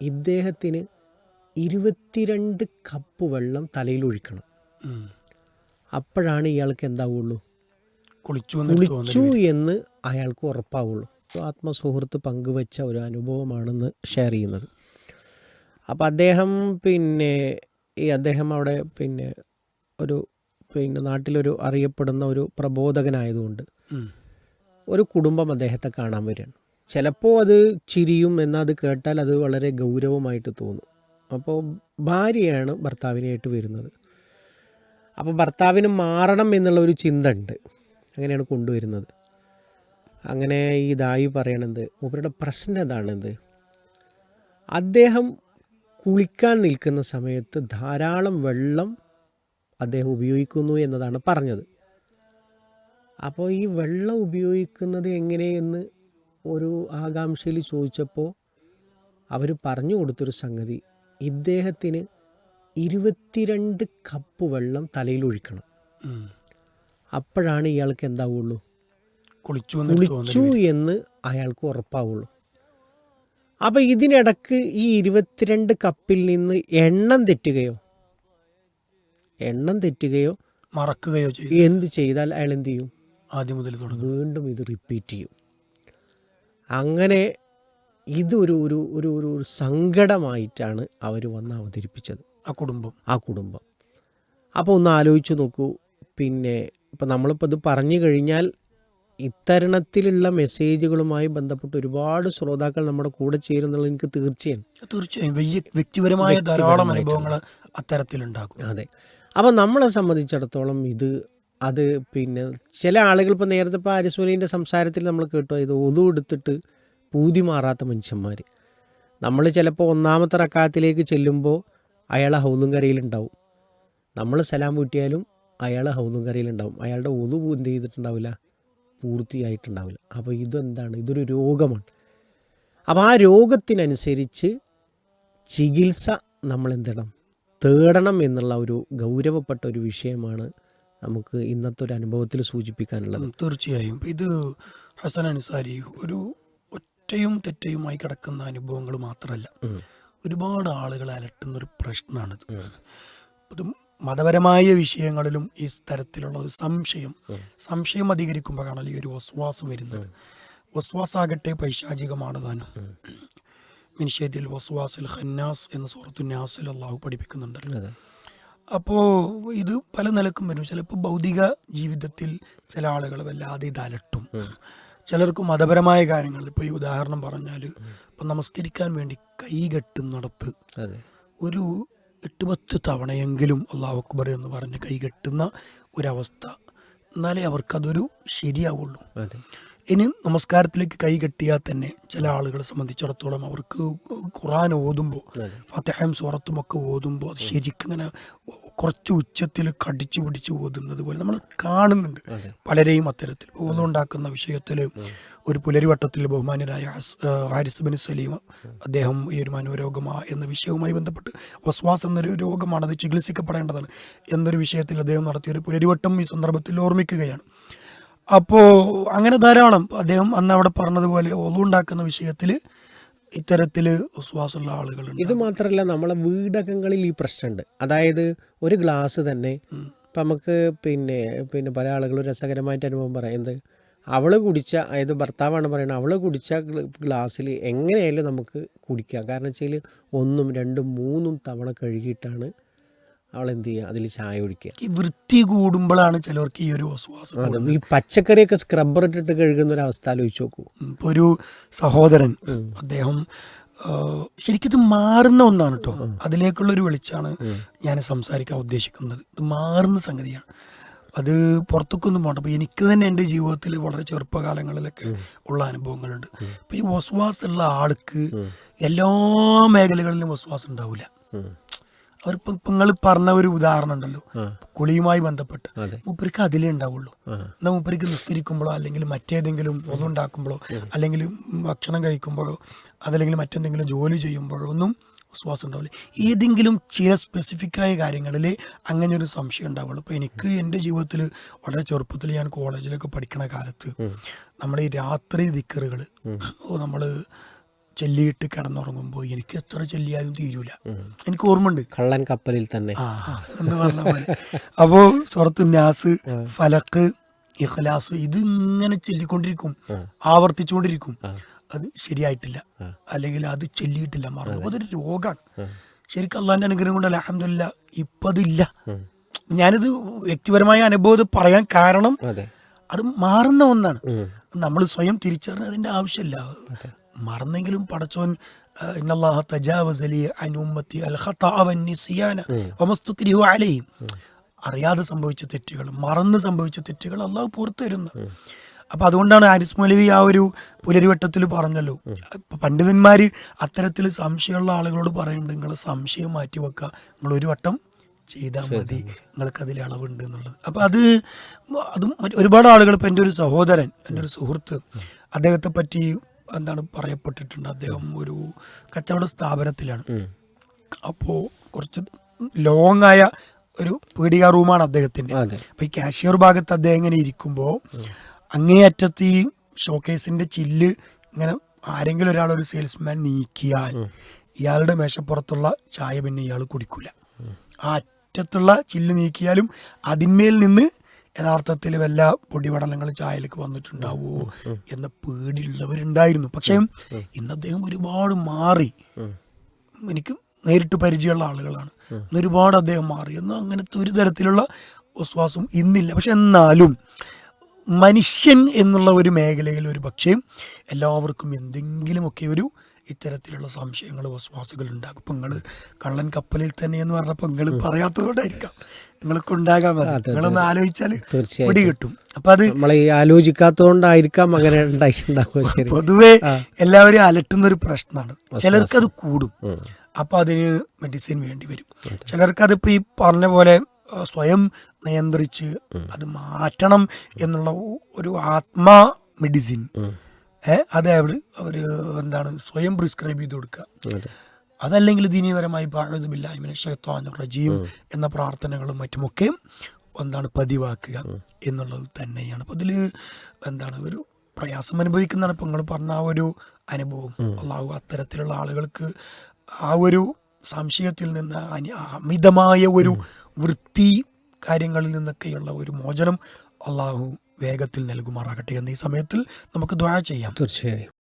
ഇദ്ദേഹത്തിന് ഇരുപത്തിരണ്ട് കപ്പ് വെള്ളം തലയിൽ ഒഴിക്കണം. അപ്പോഴാണ് ഇയാൾക്ക് എന്താവുള്ളൂ? കുളിച്ചു കുളിച്ചു എന്ന് അയാൾക്ക് ഉറപ്പാവുള്ളൂ. ആത്മസുഹൃത്ത് പങ്കുവച്ച ഒരു അനുഭവമാണെന്ന് ഷെയർ ചെയ്യുന്നത്. അപ്പോൾ അദ്ദേഹം പിന്നെ ഈ അദ്ദേഹം അവിടെ പിന്നെ ഒരു പിന്നെ നാട്ടിലൊരു അറിയപ്പെടുന്ന ഒരു പ്രബോധകനായതുകൊണ്ട്. ഒരു കുടുംബം അദ്ദേഹത്തെ കാണാൻ വരികയാണ്. ചിലപ്പോൾ അത് ചിരിയും എന്നാൽ അത് കേട്ടാൽ അത് വളരെ ഗൗരവമായിട്ട് തോന്നും. അപ്പോൾ ഭാര്യയാണ് ഭർത്താവിനായിട്ട് വരുന്നത്. അപ്പോൾ ഭർത്താവിന് മാറണം എന്നുള്ള ഒരു ചിന്ത ഉണ്ട്. അങ്ങനെയാണ് കൊണ്ടുവരുന്നത്. അങ്ങനെ ഈ ദായി പറയണത് മൂപ്പരുടെ പ്രശ്നം എന്താണെന്ത്? അദ്ദേഹം കുളിക്കാൻ നിൽക്കുന്ന സമയത്ത് ധാരാളം വെള്ളം അദ്ദേഹം ഉപയോഗിക്കുന്നു എന്നതാണ് പറഞ്ഞത്. അപ്പോൾ ഈ വെള്ളം ഉപയോഗിക്കുന്നത് എങ്ങനെയെന്ന് ഒരു ആകാംക്ഷയിൽ ചോദിച്ചപ്പോൾ അവർ പറഞ്ഞു കൊടുത്തൊരു സംഗതി. ഇദ്ദേഹത്തിന് ഇരുപത്തിരണ്ട് കപ്പ് വെള്ളം തലയിൽ ഒഴിക്കണം. അപ്പോഴാണ് ഇയാൾക്ക് എന്താവുള്ളൂ? കുളിച്ചു കുളിച്ചു എന്ന് അയാൾക്ക് ഉറപ്പാവുള്ളൂ. അപ്പം ഇതിനിടക്ക് ഈ ഇരുപത്തിരണ്ട് കപ്പിൽ നിന്ന് എണ്ണം തെറ്റുകയോ? എണ്ണം തെറ്റുകയോ? മറക്കുകയോ ചെയ്യും എന്ത് ചെയ്താൽ അയാൾ എന്ത് ചെയ്യും? ആദ്യം മുതൽ വീണ്ടും ഇത് റിപ്പീറ്റ് ചെയ്യും. അങ്ങനെ ഇതൊരു ഒരു ഒരു ഒരു ഒരു സങ്കടമായിട്ടാണ് അവർ വന്ന് അവതരിപ്പിച്ചത്. ആ കുടുംബം. ആ കുടുംബം. അപ്പോൾ ഒന്ന് ആലോചിച്ച് നോക്കൂ. പിന്നെ ഇപ്പം നമ്മളിപ്പോൾ ഇത് പറഞ്ഞു കഴിഞ്ഞാൽ ഇത്തരണത്തിലുള്ള മെസ്സേജുകളുമായി ബന്ധപ്പെട്ട് ഒരുപാട് ശ്രോതാക്കൾ നമ്മുടെ കൂടെ ചേരുന്നുള്ളത് എനിക്ക് തീർച്ചയായും. തീർച്ചയായും. വ്യക്തിപരമായ ധാരാളം അനുഭവങ്ങൾ അത്തരത്തിലുണ്ടാക്കും അതെ. അപ്പോൾ നമ്മളെ സംബന്ധിച്ചിടത്തോളം ഇത് അത് പിന്നെ ചില ആളുകൾ ഇപ്പോൾ നേരത്തെ ഇപ്പോൾ ആരിസ്വലീന്റെ സംസാരത്തിൽ നമ്മൾ കേട്ടു ഇത് ഒതു എടുത്തിട്ട് പൂതി മാറാത്ത മനുഷ്യന്മാർ നമ്മൾ ചിലപ്പോൾ ഒന്നാമത്തെ റക്കാത്തിലേക്ക് ചെല്ലുമ്പോൾ അയാളെ ഹൗലും കരയിലുണ്ടാവും നമ്മൾ സലാം കൂട്ടിയാലും അയാൾ ഹൗലും കരയിലുണ്ടാവും അയാളുടെ ഒതു എന്ത് ചെയ്തിട്ടുണ്ടാവില്ല? പൂർത്തിയായിട്ടുണ്ടാവില്ല. അപ്പോൾ ഇതെന്താണ്? ഇതൊരു രോഗമാണ്. അപ്പോൾ ആ രോഗത്തിനനുസരിച്ച് ചികിത്സ നമ്മൾ എന്തിടണം? തേടണം എന്നുള്ള ഒരു ഗൗരവപ്പെട്ട ഒരു വിഷയമാണ് നമുക്ക് ഇന്നത്തെ ഒരു അനുഭവത്തിൽ സൂചിപ്പിക്കാനുള്ളത്. തീർച്ചയായും. ഇത് ഹസൻ അൻസാരി ഒരു ഒറ്റയും തെറ്റയുമായി കിടക്കുന്ന അനുഭവങ്ങൾ മാത്രമല്ല ഒരുപാട് ആളുകളെ അലട്ടുന്ന ഒരു പ്രശ്നമാണിത്. ഇത് മതപരമായ വിഷയങ്ങളിലും ഈ തരത്തിലുള്ള ഒരു സംശയം സംശയം അധികരിക്കുമ്പോഴാണല്ലോ ഈ ഒരു വസ്വാസം വരുന്നത്. വസ്വാസാകട്ടെ പൈശാചികമാണ് താനും. മിനിഷേറ്റിൽ വസ്വാസിൽ ഖന്നാസ് എന്ന സുഹൃത്തു നാസിൽ അള്ളാഹു പഠിപ്പിക്കുന്നുണ്ടല്ലോ അപ്പോൾ ഇത് പല നിലക്കും വരും. ചിലപ്പോൾ ഭൗതിക ജീവിതത്തിൽ ചില ആളുകൾ വല്ലാതെ ഇത് അലട്ടും ചിലർക്ക് മതപരമായ കാര്യങ്ങൾ ഇപ്പോൾ ഈ ഉദാഹരണം പറഞ്ഞാൽ ഇപ്പം നമസ്കരിക്കാൻ വേണ്ടി കൈകെട്ടും നടത്ത്. അതെ. ഒരു എട്ട് പത്ത് തവണയെങ്കിലും അള്ളാഹു അക്ബർ എന്ന് പറഞ്ഞ് കൈ കെട്ടുന്ന ഒരവസ്ഥ. എന്നാലേ അവർക്കതൊരു ശരിയാവുള്ളൂ. ഇനി നമസ്കാരത്തിലേക്ക് കൈ കെട്ടിയാൽ തന്നെ ചില ആളുകളെ സംബന്ധിച്ചിടത്തോളം അവർക്ക് ഖുറാൻ ഓതുമ്പോൾ ഫത്തഹയും സൂറത്തും ഒക്കെ ഓതുമ്പോൾ അത് ശരിക്കും ഇങ്ങനെ കുറച്ച് ഉച്ചത്തിൽ കടിച്ചു പിടിച്ച് ഓതുന്നത് പോലെ നമ്മൾ കാണുന്നുണ്ട്. പലരെയും അത്തരത്തിൽ ഓതുണ്ടാക്കുന്ന വിഷയത്തിൽ ഒരു പുലരിവട്ടത്തിൽ ബഹുമാനരായ ഹാരിസ് ബിൻ സലീം അദ്ദേഹം ഈ ഒരു മനോരോഗമാ എന്ന വിഷയവുമായി ബന്ധപ്പെട്ട് വസ്വാസ് എന്നൊരു രോഗമാണ് അത് ചികിത്സിക്കപ്പെടേണ്ടതാണ് എന്നൊരു വിഷയത്തിൽ അദ്ദേഹം നടത്തിയ ഒരു പുലരിവട്ടം ഈ സന്ദർഭത്തിൽ ഓർമ്മിക്കുകയാണ്. അപ്പോൾ അങ്ങനെ ധാരാളം അദ്ദേഹം അന്ന് അവിടെ പറഞ്ഞതുപോലെ ഒന്നുണ്ടാക്കുന്ന വിഷയത്തിൽ ഇത്തരത്തിൽ വിശ്വാസമുള്ള ആളുകളുണ്ട്. ഇത് മാത്രമല്ല നമ്മളെ വീടകങ്ങളിൽ ഈ പ്രശ്നമുണ്ട്. അതായത് ഒരു ഗ്ലാസ് തന്നെ ഇപ്പം നമുക്ക് പിന്നെ പിന്നെ പല ആളുകളും രസകരമായിട്ട് അനുഭവം പറയാം. അവൾ അവൾ കുടിച്ച അതായത് ഭർത്താവാണ് പറയുന്നത് അവൾ കുടിച്ച ഗ്ലാസ്സിൽ എങ്ങനെയായാലും നമുക്ക് കുടിക്കാം. കാരണം വെച്ചാൽ ഒന്നും രണ്ടും മൂന്നും തവണ കഴുകിയിട്ടാണ് അവൾ എന്ത് ചെയ്യുക അതിൽ ചായ ഒഴിക്കുക ഈ വൃത്തി കൂടുമ്പോഴാണ് ചിലർക്ക് ഈ ഒരു അസുഖം ഈ പച്ചക്കറിയൊക്കെ സ്ക്രബ്ബർ ഇട്ടിട്ട് കഴുകുന്ന ഒരു അവസ്ഥ ആലോചിച്ച് നോക്കൂ. ഇപ്പൊ ഒരു സഹോദരൻ അദ്ദേഹം ശരിക്കും ഇത് മാറുന്ന ഒന്നാണ് കേട്ടോ അതിലേക്കുള്ള ഒരു വെളിച്ചാണ് ഞാൻ സംസാരിക്കാൻ ഉദ്ദേശിക്കുന്നത്. ഇത് മാറുന്ന സംഗതിയാണ്. അത് പുറത്തേക്കൊന്നും പോകണ്ട അപ്പൊ എനിക്ക് തന്നെ എന്റെ ജീവിതത്തിൽ വളരെ ചെറുപ്പകാലങ്ങളിലൊക്കെ ഉള്ള അനുഭവങ്ങളുണ്ട്. ഇപ്പൊ ഈ വസ്വാസ് ഉള്ള ആൾക്ക് എല്ലാ മേഖലകളിലും വസ്വാസം ഉണ്ടാവില്ല അവരിപ്പം ഇപ്പം നിങ്ങൾ പറഞ്ഞ ഒരു ഉദാഹരണം ഉണ്ടല്ലോ. കുളിയുമായി ബന്ധപ്പെട്ട്. മൂപ്പർക്ക് അതിലേ ഉണ്ടാവുള്ളൂ. എന്നാൽ മൂപ്പർക്ക് നിസ്കരിക്കുമ്പോഴോ അല്ലെങ്കിൽ മറ്റേതെങ്കിലും ഉണ്ടാക്കുമ്പോഴോ അല്ലെങ്കിൽ ഭക്ഷണം കഴിക്കുമ്പോഴോ അതല്ലെങ്കിൽ മറ്റെന്തെങ്കിലും ജോലി ചെയ്യുമ്പോഴോ ഒന്നും വിശ്വാസം ഉണ്ടാവില്ല. ഏതെങ്കിലും ചില സ്പെസിഫിക്കായ കാര്യങ്ങളിൽ അങ്ങനെ ഒരു സംശയം ഉണ്ടാവുള്ളൂ. അപ്പോൾ എനിക്ക് എന്റെ ജീവിതത്തിൽ വളരെ ചെറുപ്പത്തിൽ ഞാൻ കോളേജിലൊക്കെ പഠിക്കണ കാലത്ത് നമ്മുടെ ഈ രാത്രി ദിക്കറുകൾ നമ്മൾ ചെല്ലിയിട്ട് കിടന്നുറങ്ങുമ്പോൾ എനിക്ക് എത്ര ചെല്ലിയാലും തീരൂല. എനിക്ക് ഓർമ്മയുണ്ട്. കള്ളൻ കപ്പലിൽ തന്നെ. ആ എന്ന് പറഞ്ഞ പോലെ. അപ്പോ സ്വർത്ത് നാസ് ഫലക്ക് ഇഖ്ലാസ് ഇത് ഇങ്ങനെ ചൊല്ലിക്കൊണ്ടിരിക്കും ആവർത്തിച്ചുകൊണ്ടിരിക്കും. അത് ശരിയായിട്ടില്ല. അല്ലെങ്കിൽ അത് ചൊല്ലിയിട്ടില്ല. മറന്നു അതൊരു രോഗമാണ് ശരിക്കും അള്ളാന്റെ അനുഗ്രഹം കൊണ്ട് അലഹമില്ല ഇപ്പതില്ല. ഞാനിത് വ്യക്തിപരമായ അനുഭവം പറയാൻ കാരണം അതെ. അത് മാറുന്ന ഒന്നാണ്. നമ്മൾ സ്വയം തിരിച്ചറിഞ്ഞതിന്റെ ആവശ്യമില്ല. മറന്നെങ്കിലും പടച്ചോൻ ഇന്നല്ലാഹ തജാവസലി അൻ ഉമ്മത്തി അൽ ഖതഅ വന്നിസ്യാന വമസ്തുക്രിഹു അലൈഹി. അറിയാതെ സംഭവിച്ച തെറ്റുകൾ മറന്ന് സംഭവിച്ച തെറ്റുകൾ അള്ളാഹു പുറത്തു തരുന്നു. അപ്പൊ അതുകൊണ്ടാണ് ആരിസ് മൗലവി ആ ഒരു പുലരിവട്ടത്തിൽ പറഞ്ഞല്ലോ. ഇപ്പൊ പണ്ഡിതന്മാര് അത്തരത്തിൽ സംശയമുള്ള ആളുകളോട് പറയുന്നുണ്ട് നിങ്ങൾ സംശയം മാറ്റി വെക്കുക നിങ്ങൾ ഒരു വട്ടം ചെയ്താൽ മതി. നിങ്ങൾക്ക് അതിൽ അളവുണ്ട് എന്നുള്ളത്. അപ്പൊ അത് അതും ഒരുപാട് ആളുകൾ ഇപ്പൊ എന്റെ ഒരു സഹോദരൻ എന്റെ ഒരു സുഹൃത്ത് അദ്ദേഹത്തെ പറ്റി എന്താണ് പറയപ്പെട്ടിട്ടുണ്ട്. അദ്ദേഹം ഒരു കച്ചവട സ്ഥാപനത്തിലാണ്. അപ്പോൾ കുറച്ച് ലോങ് ആയ ഒരു പീടിക റൂമാണ് അദ്ദേഹത്തിന്റെ. അപ്പോൾ ഈ കാഷ്യർ ഭാഗത്ത് അദ്ദേഹം ഇങ്ങനെ ഇരിക്കുമ്പോൾ അങ്ങേയറ്റത്ത് ഈ ഷോക്കേസിന്റെ ചില്ല് ഇങ്ങനെ ആരെങ്കിലും ഒരാൾ ഒരു സെയിൽസ്മാൻ നീക്കിയാൽ ഇയാളുടെ മേശപ്പുറത്തുള്ള ചായ പിന്നെ ഇയാൾ കുടിക്കൂല. ആ അറ്റത്തുള്ള ചില്ല് നീക്കിയാലും അതിന്മേൽ നിന്ന് യഥാർത്ഥത്തിൽ വല്ല പൊടിപടലങ്ങൾ ചായലേക്ക് വന്നിട്ടുണ്ടാവോ എന്ന പേടിയുള്ളവരുണ്ടായിരുന്നു. പക്ഷേ ഇന്ന് അദ്ദേഹം ഒരുപാട് മാറി. എനിക്ക് നേരിട്ട് പരിചയമുള്ള ആളുകളാണ്. ഇന്ന് ഒരുപാട് അദ്ദേഹം മാറി. എന്നും അങ്ങനത്തെ ഒരു തരത്തിലുള്ള വിശ്വാസം ഇന്നില്ല. പക്ഷെ എന്നാലും മനുഷ്യൻ എന്നുള്ള ഒരു മേഖലയിൽ ഒരു പക്ഷേ എല്ലാവർക്കും എന്തെങ്കിലുമൊക്കെ ഒരു ഇത്തരത്തിലുള്ള സംശയങ്ങൾ വിശ്വാസങ്ങൾ ഉണ്ടാകും ഇപ്പം നിങ്ങൾ കള്ളൻ കപ്പലിൽ തന്നെയെന്ന് പറഞ്ഞപ്പോൾ നിങ്ങൾ പറയാത്തതുകൊണ്ടായിരിക്കാം. നിങ്ങൾക്ക് ഉണ്ടാകാൻ മതി നിങ്ങളൊന്ന് ആലോചിച്ചാൽ പൊടി കിട്ടും. അപ്പം അത് നമ്മളെ ആലോചിക്കാത്തതുകൊണ്ടായിരിക്കാം അങ്ങനെ ഉണ്ടായിട്ടുണ്ടാവുക പൊതുവേ എല്ലാവരും അലട്ടുന്ന ഒരു പ്രശ്നമാണ്. ചിലർക്ക് അത് കൂടും. അപ്പൊ അതിന് മെഡിസിൻ വേണ്ടി വരും. ചിലർക്ക് അതിപ്പോ ഈ പറഞ്ഞ പോലെ സ്വയം നിയന്ത്രിച്ച് അത് മാറ്റണം എന്നുള്ള ഒരു ആത്മാ മെഡിസിൻ അത് അവർ അവർ എന്താണ് സ്വയം പ്രിസ്ക്രൈബ് ചെയ്ത് കൊടുക്കുക. അതല്ലെങ്കിൽ ദീനീപരമായി ഷെയ്ത്താൻ റജീം എന്ന പ്രാർത്ഥനകളും മറ്റുമൊക്കെ എന്താണ് പതിവാക്കുക എന്നുള്ളത് തന്നെയാണ്. അപ്പം അതിൽ എന്താണ് ഒരു പ്രയാസം അനുഭവിക്കുന്നതാണ്. ഇപ്പം നിങ്ങൾ പറഞ്ഞ ആ ഒരു അനുഭവം. അള്ളാഹു അത്തരത്തിലുള്ള ആളുകൾക്ക് ആ ഒരു സംശയത്തിൽ നിന്ന് അമിതമായ ഒരു വൃത്തി കാര്യങ്ങളിൽ നിന്നൊക്കെയുള്ള ഒരു മോചനം അള്ളാഹു വേഗത്തിൽ നൽകുമാറാകട്ടെ എന്ന ഈ സമയത്തിൽ നമുക്ക് ദ്വാര ചെയ്യാം. തീർച്ചയായും.